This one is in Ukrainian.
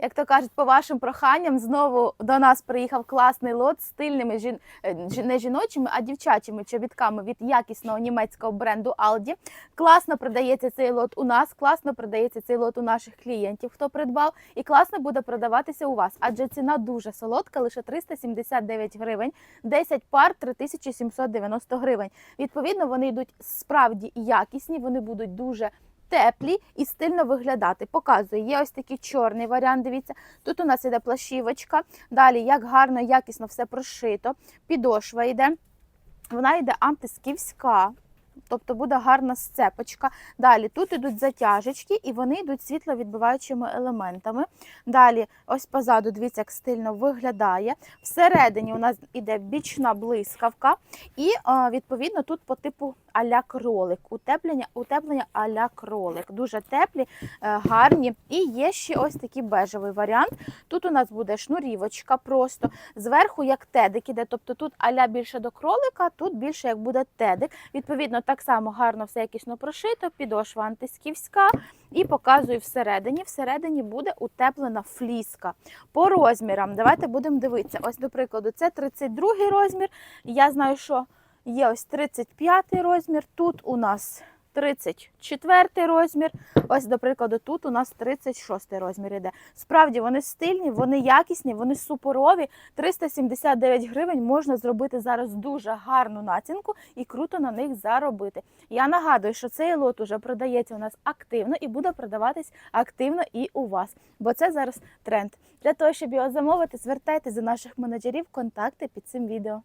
Як то кажуть, по вашим проханням знову до нас приїхав класний лот з стильними жін... е, не жіночими, а дівчачими чобітками від якісного німецького бренду Aldi. Класно продається цей лот у нас, класно продається цей лот у наших клієнтів, хто придбав, і класно буде продаватися у вас, адже ціна дуже солодка, лише 379 гривень, 10 пар 3790 гривень. Відповідно, вони йдуть справді якісні, вони будуть дуже теплі і стильно виглядати. Показую, є ось такий чорний варіант. Дивіться, тут у нас іде плащівочка. Далі, як гарно, якісно все прошито. Підошва йде. Вона йде антисківська. Тобто буде гарна сцепочка. Далі тут йдуть затяжечки, і вони йдуть світловідбиваючими елементами. Далі, ось позаду, дивіться, як стильно виглядає. Всередині у нас іде бічна блискавка, і відповідно тут по типу а-ля кролик. Утеплення, утеплення а-ля кролик. Дуже теплі, е, гарні. І є ще ось такий бежевий варіант. Тут у нас буде шнурівочка просто. Зверху як тедик іде, тобто тут а-ля більше до кролика, тут більше як буде тедик. Відповідно, так само гарно все якісно прошито, підошва антисківська. І показую всередині. Всередині буде утеплена фліска. По розмірам, давайте будемо дивитися. Ось, до прикладу, це 32 розмір. Я знаю, що є ось 35 розмір. Тут у нас 34 розмір. Ось, до прикладу, тут у нас 36 розмір іде. Справді вони стильні, вони якісні, вони суперові. 379 гривень можна зробити зараз дуже гарну націнку і круто на них заробити. Я нагадую, що цей лот уже продається у нас активно і буде продаватись активно і у вас, бо це зараз тренд. Для того, щоб його замовити, звертайтеся до наших менеджерів, контакти під цим відео.